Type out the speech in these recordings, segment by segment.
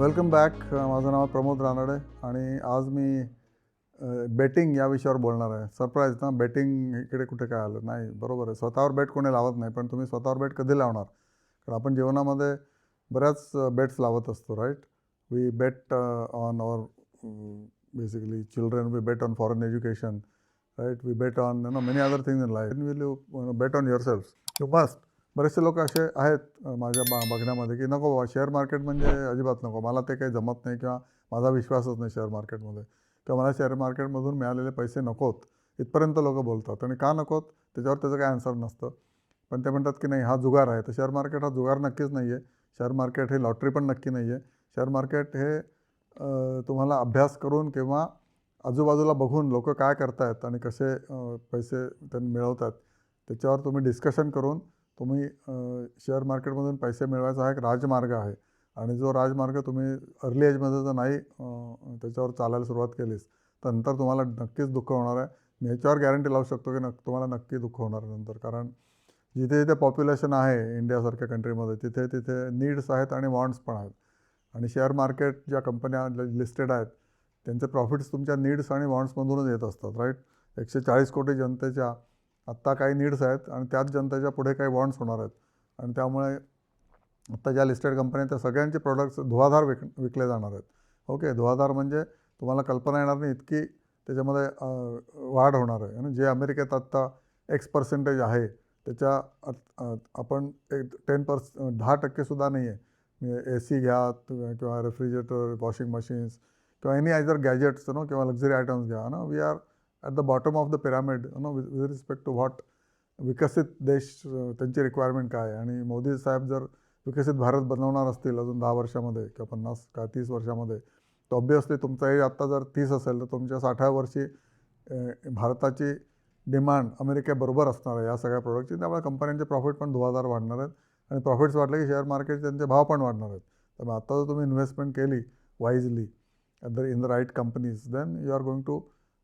Welcome back. माझं नाव प्रमोद रानडे आणि आज मी बेटिंग या विषयावर बोलणार आहे. सरप्राईज ना? बेटिंग इकडे कुठे काय आलं? नाही बरोबर आहे. स्वतःवर बेट कोणी लावत नाही पण तुम्ही स्वतःवर बेट कधी लावणार? कारण आपण जीवनामध्ये बऱ्याच बेट्स लावत असतो right we bet on or basically children we bet on foreign education right we bet on no many other things in life will you bet on yourself you must बरेचसे लोक असे आहेत माझ्या बा बघण्यामध्ये की नको बाबा शेअर मार्केट म्हणजे अजिबात नको. मला ते काही जमत नाही किंवा माझा विश्वासच नाही शेअर मार्केटमध्ये किंवा मला शेअर मार्केटमधून मिळालेले पैसे नकोत इथपर्यंत लोक बोलतात आणि का नकोत त्याच्यावर त्याचं काय आन्सर नसतं. पण ते म्हणतात की नाही हा जुगार आहे. तर शेअर मार्केट हा जुगार नक्कीच नाही आहे शेअर मार्केट हे लॉटरी पण नक्की नाही आहे शेअर मार्केट हे तुम्हाला अभ्यास करून किंवा आजूबाजूला बघून लोक काय करतायत आणि कसे पैसे त्यांनी मिळवतात त्याच्यावर तुम्ही डिस्कशन करून तुम्ही शेअर मार्केटमधून पैसे मिळवायचा हा एक राजमार्ग आहे. आणि जो राजमार्ग तुम्ही अर्ली एजमध्ये जर नाही त्याच्यावर चालायला सुरुवात केलीस तर नंतर तुम्हाला नक्कीच दुःख होणार आहे. मी ह्याच्यावर गॅरंटी लावू शकतो की नक् तुम्हाला नक्की दुःख होणार नंतर. कारण जिथे जिथे पॉप्युलेशन आहे इंडियासारख्या कंट्रीमध्ये तिथे तिथे नीड्स आहेत आणि वॉन्ट्स पण आहेत. आणि शेअर मार्केट ज्या कंपन्या लिस्टेड आहेत त्यांचे प्रॉफिट्स तुमच्या नीड्स आणि वॉन्ट्समधूनच येत असतात राईट एकशे चाळीस कोटी जनतेच्या आत्ता काही नीड्स आहेत आणि त्याच जनतेच्या पुढे काही वॉन्ट्स होणार आहेत. आणि त्यामुळे आत्ता ज्या लिस्टेड कंपन्या त्या सगळ्यांचे प्रोडक्ट्स धुवाधार विक विकले जाणार आहेत. ओके धुवाधार म्हणजे तुम्हाला कल्पना येणार नाही इतकी त्याच्यामध्ये वाढ होणार आहे. आणि जे अमेरिकेत आत्ता एक्स पर्सेंटेज आहे त्याच्या आपण एक टेन पर्स दहा टक्केसुद्धा नाही आहे. म्हणजे ए सी घ्या किंवा रेफ्रिजरेटर वॉशिंग मशीन्स किंवा एनी आयदर गॅजेट्स नो किंवा लक्झरी आयटम्स घ्या. ना we are at the bottom of the pyramid no with respect to what विकसित देश त्यांची रिक्वायरमेंट काय आणि मोदी साहेब जर विकसित भारत बनवणार असतील अजून दहा वर्षामध्ये किंवा पन्नास का तीस वर्षामध्ये तर ऑब्वियसली तुमचा एज आत्ता जर तीस असेल तर तुमच्या साठाव्या वर्षी भारताची डिमांड अमेरिकेबरोबर असणार आहे या सगळ्या प्रोडक्टची त्यामुळे कंपन्यांचे प्रॉफिट पण धुवाधार वाढणार आहेत. आणि प्रॉफिट्स वाढले की शेअर मार्केट त्यांचे भाव पण वाढणार आहेत. त्यामुळे आत्ता जर तुम्ही इन्व्हेस्टमेंट केली wisely at the in the right companies then you are going to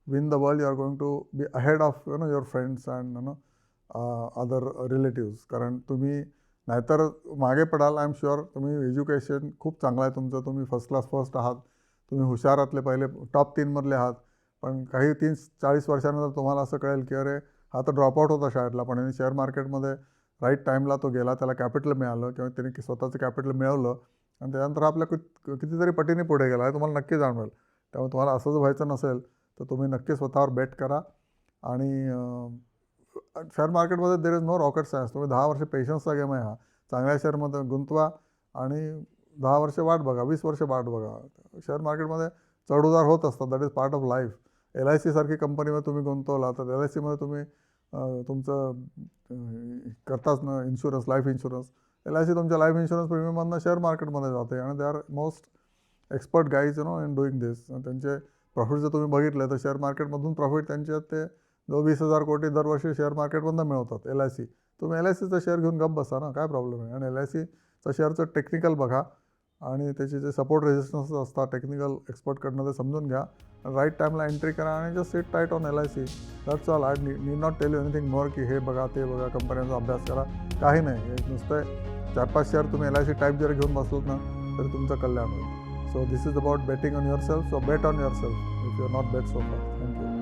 win the world you are to to be of of know no friends friends and know uh, no other relatives. कारण तुम्ही नाहीतर मागे पडाल I am sure तुम्ही education खूप चांगलं आहे तुमचं. तुम्ही फर्स्ट क्लास फर्स्ट आहात. तुम्ही हुशारातले पहिले टॉप तीनमधले आहात. पण काही तीन चाळीस वर्षानंतर तुम्हाला असं कळेल की अरे हा तर ड्रॉपआउट होता शाळेतला. पण यांनी शेअर मार्केटमध्ये राईट टाईमला तो गेला त्याला कॅपिटल मिळालं किंवा त्याने स्वतःचं कॅपिटल मिळवलं. आणि त्यानंतर आपल्या कितीतरी पटीने पुढे गेला. हे तुम्हाला नक्की जाणवेल. त्यामुळे तुम्हाला असं जर व्हायचं नसेल तर तुम्ही नक्की स्वतःवर बेट करा. आणि शेअर मार्केटमध्ये there is no rocket science तुम्ही दहा वर्ष पेशन्सचा गेम आहे हा. चांगल्या शेअरमध्ये गुंतवा आणि दहा वर्ष वाट बघा वीस वर्ष वाट बघा. शेअर मार्केटमध्ये चढउतार होत असतात. That is part of life L I सीसारखी कंपनीमध्ये तुम्ही गुंतवला तर एल आय सीमध्ये तुम्ही तुमचं करताच ना insurance life insurance L I C तुमच्या लाईफ इन्शुरन्स प्रीमियममधनं शेअर मार्केटमध्ये जाते. आणि they are most expert guys no in doing this त्यांचे प्रॉफिट जर तुम्ही बघितलं तर शेअर मार्केटमधून प्रॉफिट त्यांच्यात ते जो वीस हजार कोटी दरवर्षी शेअर मार्केटमधून मिळवतात एल आय सी तुम्ही एल आय सीचा शेअर घेऊन गप बसा ना काय प्रॉब्लेम आहे? आणि एल आय सीचा शेअरचं टेक्निकल बघा आणि त्याचे जे सपोर्ट रेजिस्टन्स असतात टेक्निकल एक्सपर्टकडनं ते समजून घ्या. राईट टाईमला एंट्री करा आणि just set tight on L I C that's all I need not tell you anything more की हे बघा ते बघा कंपन्यांचा अभ्यास करा. काही नाही. हे नुसतं चार पाच शेअर तुम्ही एल आय सी टाईप जर घेऊन बसलात ना तर तुमचं कल्याण होईल. So this is about betting on yourself. So bet on yourself if you are not bet so far. Thank you.